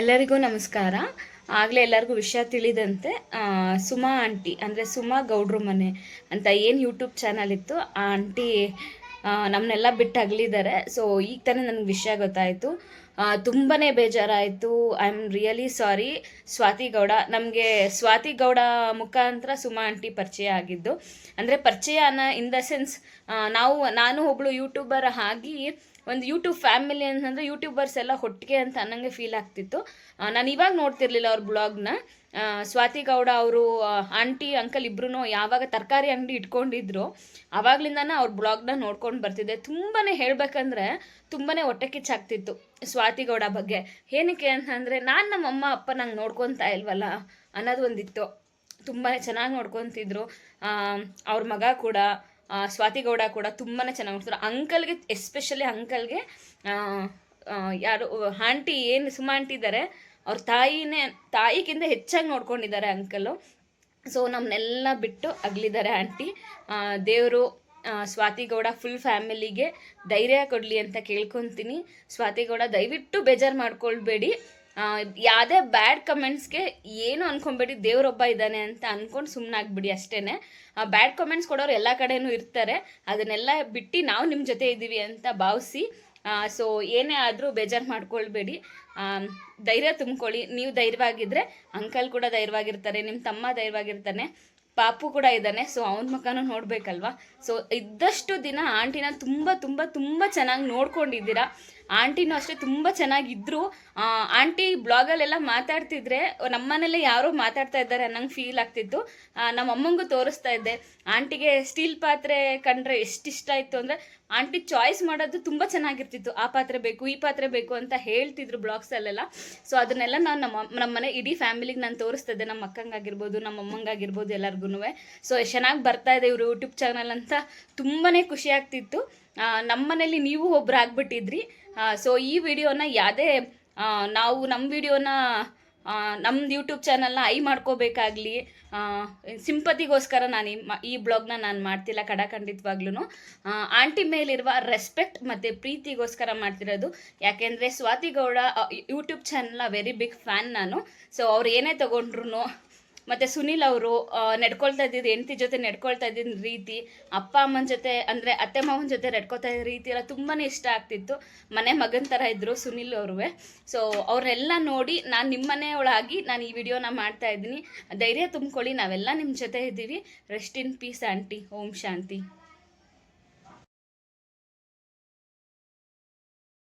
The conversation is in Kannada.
ಎಲ್ಲರಿಗೂ ನಮಸ್ಕಾರ. ಆಗಲೇ ಎಲ್ಲರಿಗೂ ವಿಷಯ ತಿಳಿದಂತೆ ಸುಮಾ ಆಂಟಿ, ಅಂದರೆ ಸುಮಾ ಗೌಡ್ರು ಮನೆ ಅಂತ ಏನು ಯೂಟ್ಯೂಬ್ ಚಾನಲ್ ಇತ್ತು, ಆ ಆಂಟಿ ನಮ್ಮನ್ನೆಲ್ಲ ಬಿಟ್ಟು ಅಗಲಿದ್ದಾರೆ ಸೊ ಈಗ ತಾನೇ ನನಗೆ ವಿಷಯ ಗೊತ್ತಾಯಿತು. ತುಂಬಾ ಬೇಜಾರಾಯಿತು. I am really sorry Swati Gowda, ನಮಗೆ ಸ್ವಾತಿ ಗೌಡ ಮುಖಾಂತರ ಸುಮಾ ಆಂಟಿ ಪರಿಚಯ ಆಗಿದ್ದು. ಅಂದರೆ ಪರಿಚಯ ಅನ್ನ ಇನ್ ದ ಸೆನ್ಸ್ ನಾವು, ನಾನು ಒಬ್ಬಳು ಯೂಟ್ಯೂಬರ್ ಆಗಿ ಒಂದು ಯೂಟ್ಯೂಬ್ ಫ್ಯಾಮಿಲಿ ಅಂತಂದರೆ ಯೂಟ್ಯೂಬರ್ಸ್ ಎಲ್ಲ ಹೊಟ್ಟಿಗೆ ಅಂತ ಅನ್ನಂಗೆ ಫೀಲ್ ಆಗ್ತಿತ್ತು. ನಾನು ಇವಾಗ ನೋಡ್ತಿರ್ಲಿಲ್ಲ ಅವ್ರ ಬ್ಲಾಗ್ನ ಸ್ವಾತಿ ಗೌಡ ಅವರು ಆಂಟಿ ಅಂಕಲ್ ಇಬ್ರು ಯಾವಾಗ ತರಕಾರಿ ಅಂಗಡಿ ಇಟ್ಕೊಂಡಿದ್ರು ಆವಾಗ್ಲಿಂದಾನ ಅವ್ರ ಬ್ಲಾಗ್ನ ನೋಡ್ಕೊಂಡು ಬರ್ತಿದ್ದೆ. ತುಂಬಾ ಹೇಳ್ಬೇಕಂದ್ರೆ ತುಂಬಾ ಹೊಟ್ಟೆ ಕಿಚ್ಚಾಗ್ತಿತ್ತು ಸ್ವಾತಿ ಗೌಡ ಬಗ್ಗೆ. ಏನಕ್ಕೆ ಅಂತಂದರೆ ನಾನು ನಮ್ಮ ಅಮ್ಮ ಅಪ್ಪ ನಂಗೆ ನೋಡ್ಕೊತಾ ಇಲ್ವಲ್ಲ ಅನ್ನೋದು ಒಂದಿತ್ತು. ತುಂಬಾ ಚೆನ್ನಾಗಿ ನೋಡ್ಕೊತಿದ್ರು. ಅವ್ರ ಮಗ ಕೂಡ. ಆ, ಸ್ವಾತಿ ಗೌಡ ಕೂಡ ತುಂಬಾ ಚೆನ್ನಾಗಿ ಮಾಡ್ತಾರೆ ಅಂಕಲ್ಗೆ ಎಸ್ಪೆಷಲಿ ಅಂಕಲ್ಗೆ ಯಾರು ಆಂಟಿ ಏನು ಸುಮ್ಮ ಆಂಟಿ ಇದ್ದಾರೆ ಅವ್ರ ತಾಯಿನೇ ತಾಯಿಗಿಂತ ಹೆಚ್ಚಾಗಿ ನೋಡ್ಕೊಂಡಿದ್ದಾರೆ ಅಂಕಲು ಸೊ ನಮ್ಮನ್ನೆಲ್ಲ ಬಿಟ್ಟು ಅಗಲಿದ್ದಾರೆ ಆಂಟಿ. ದೇವರು ಸ್ವಾತಿ ಗೌಡ ಫುಲ್ ಫ್ಯಾಮಿಲಿಗೆ ಧೈರ್ಯ ಕೊಡಲಿ ಅಂತ ಕೇಳ್ಕೊತೀನಿ. ಸ್ವಾತಿ ಗೌಡ ದಯವಿಟ್ಟು ಬೇಜಾರು ಮಾಡ್ಕೊಳ್ಬೇಡಿ. ಯಾವುದೇ ಬ್ಯಾಡ್ ಕಮೆಂಟ್ಸ್ಗೆ ಏನು ಅನ್ಕೊಂಬೇಡಿ, ದೇವರೊಬ್ಬ ಇದ್ದಾನೆ ಅಂತ ಅನ್ಕೊಂಡು ಸುಮ್ಮನಾಗ್ಬಿಡಿ ಅಷ್ಟೇ ಬ್ಯಾಡ್ ಕಮೆಂಟ್ಸ್ ಕೊಡೋರು ಎಲ್ಲ ಕಡೆನೂ ಇರ್ತಾರೆ. ಅದನ್ನೆಲ್ಲ ಬಿಟ್ಟು ನಾವು ನಿಮ್ಮ ಜೊತೆ ಇದ್ದೀವಿ ಅಂತ ಭಾವಿಸಿ. ಸೊ ಏನೇ ಆದರೂ ಬೇಜಾರು ಮಾಡ್ಕೊಳ್ಬೇಡಿ. ಧೈರ್ಯ ತುಂಬ್ಕೊಳ್ಳಿ. ನೀವು ಧೈರ್ಯವಾಗಿದ್ದರೆ ಅಂಕಲ್ ಕೂಡ ಧೈರ್ಯವಾಗಿರ್ತಾರೆ ನಿಮ್ಮ ತಮ್ಮ ಧೈರ್ಯವಾಗಿರ್ತಾನೆ, ಪಾಪು ಕೂಡ ಇದ್ದಾನೆ ಸೊ ಅವನ ಮಕ್ಕನೂ ನೋಡಬೇಕಲ್ವಾ? ಸೊ ಇದ್ದಷ್ಟು ದಿನ ಆಂಟಿನ ತುಂಬ ತುಂಬ ತುಂಬ ಚೆನ್ನಾಗಿ ನೋಡ್ಕೊಂಡಿದ್ದೀರಾ? ಆಂಟಿನೂ ಅಷ್ಟೇ ತುಂಬ ಚೆನ್ನಾಗಿದ್ರು. ಆಂಟಿ ಬ್ಲಾಗಲ್ಲೆಲ್ಲ ಮಾತಾಡ್ತಿದ್ರೆ ನಮ್ಮನೇಲೆ ಯಾರೋ ಮಾತಾಡ್ತಾ ಇದ್ದಾರೆ ಅನ್ನಂಗೆ ಫೀಲ್ ಆಗ್ತಿತ್ತು. ನಮ್ಮ ಅಮ್ಮಂಗೂ ತೋರಿಸ್ತಾ ಇದ್ದೆ. ಆಂಟಿಗೆ ಸ್ಟೀಲ್ ಪಾತ್ರೆ ಕಂಡ್ರೆ ಎಷ್ಟು ಇಷ್ಟ ಇತ್ತು ಅಂದರೆ, ಆಂಟಿ ಚಾಯ್ಸ್ ಮಾಡೋದು ತುಂಬ ಚೆನ್ನಾಗಿರ್ತಿತ್ತು. ಆ ಪಾತ್ರೆ ಬೇಕು, ಈ ಪಾತ್ರೆ ಬೇಕು ಅಂತ ಹೇಳ್ತಿದ್ರು ಬ್ಲಾಗ್ಸಲ್ಲೆಲ್ಲ ಸೊ ಅದನ್ನೆಲ್ಲ ನಾನು ನಮ್ಮ ನಮ್ಮ ಮನೆ ಇಡೀ ಫ್ಯಾಮಿಲಿಗೆ ನಾನು ತೋರಿಸ್ತಾ ಇದ್ದೆ. ನಮ್ಮ ಅಕ್ಕಂಗಾಗಿರ್ಬೋದು, ನಮ್ಮ ಅಮ್ಮಂಗಾಗಿರ್ಬೋದು ಎಲ್ಲರಿಗೂ ಸೊ ಚೆನ್ನಾಗಿ ಬರ್ತಾ ಇದೆ ಇವರು ಯೂಟ್ಯೂಬ್ ಚಾನಲ್ ಅಂತ ತುಂಬಾ ಖುಷಿ ಆಗ್ತಿತ್ತು. ನಮ್ಮ ನೀವು ಒಬ್ರು ಆಗ್ಬಿಟ್ಟಿದ್ರಿ ಸೊ ಈ ವಿಡಿಯೋನ ಯಾವುದೇ ನಾವು ನಮ್ಮ ವಿಡಿಯೋನ ನಮ್ದು ಯೂಟ್ಯೂಬ್ ಚಾನಲ್ನ ಐ ಮಾಡ್ಕೋಬೇಕಾಗ್ಲಿ ಸಿಂಪತಿಗೋಸ್ಕರ ನಾನು ಈ ಬ್ಲಾಗ್ನ ನಾನು ಮಾಡ್ತಿಲ್ಲ ಕಡಖಂಡಿತವಾಗ್ಲೂ ಆಂಟಿ ಮೇಲಿರುವ ರೆಸ್ಪೆಕ್ಟ್ ಮತ್ತು ಪ್ರೀತಿಗೋಸ್ಕರ ಮಾಡ್ತಿರೋದು. ಯಾಕೆಂದರೆ ಸ್ವಾತಿ ಗೌಡ ಯೂಟ್ಯೂಬ್ ಚಾನಲ್ನ ವೆರಿ ಬಿಗ್ ಫ್ಯಾನ್ ನಾನು. ಸೊ ಅವ್ರು ಏನೇ ತೊಗೊಂಡ್ರು ಮತ್ತು ಸುನಿಲ್ ಅವರು ನಡ್ಕೊಳ್ತಾ ಇದ್ದಿದ್ದು ಹೆಂಡತಿ ಜೊತೆ ನಡ್ಕೊಳ್ತಾ ಇದ್ದಿದ್ದ ರೀತಿ, ಅಪ್ಪ ಅಮ್ಮನ ಜೊತೆ ಅಂದರೆ ಅತ್ತೆ ಮಾವನ ಜೊತೆ ನಡ್ಕೊತಾ ಇದ್ದ ರೀತಿ ಎಲ್ಲ ತುಂಬಾ ಇಷ್ಟ ಆಗ್ತಿತ್ತು. ಮನೆ ಮಗನ ಥರ ಇದ್ದರು ಸುನಿಲ್ ಅವ್ರೂ ಸೊ ಅವ್ರನ್ನೆಲ್ಲ ನೋಡಿ ನಾನು ನಿಮ್ಮ ಮನೆಯೊಳಗಾಗಿ ನಾನು ಈ ವಿಡಿಯೋನ ಮಾಡ್ತಾ ಇದ್ದೀನಿ. ಧೈರ್ಯ ತುಂಬ್ಕೊಳ್ಳಿ, ನಾವೆಲ್ಲ ನಿಮ್ಮ ಜೊತೆ ಇದ್ದೀವಿ. ರೆಸ್ಟ್ ಇನ್ ಪೀಸ್ ಆಂಟಿ ಓಂ ಶಾಂತಿ.